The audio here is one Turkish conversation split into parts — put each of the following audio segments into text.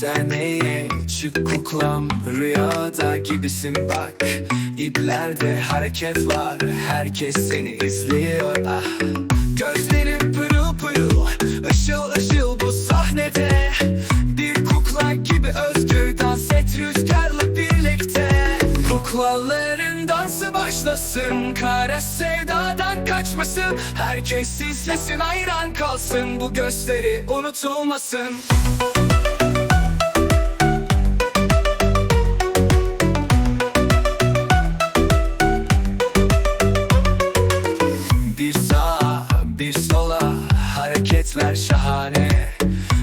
sahneye Çık kuklam? Rüyada gibisin bak. İplerde hareket var. Herkes seni izliyor. Ah Gözlerin pırıl pırıl. Işıl ışıl bu sahnede. Bir kukla gibi özgür dans et rüzgarla birlikte. Kuklaların dansı başlasın. Kara sevdadan kaçmasın. Herkes izlesin hayran kalsın. Bu gösteri unutulmasın hareketler şahane.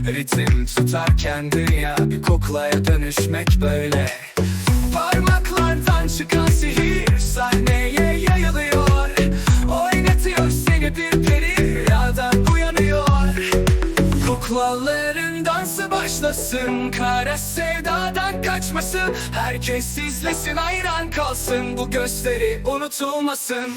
Ritim tutarken dünya bir kuklaya dönüşmek böyle. Parmaklardan çıkan sihir sahneye yayılıyor. Oynatıyor seni bir peri rüyadan uyanıyor. Kuklaların dansı başlasın Kara sevdadan kaçmasın Herkes izlesin hayran kalsın Bu gösteri unutulmasın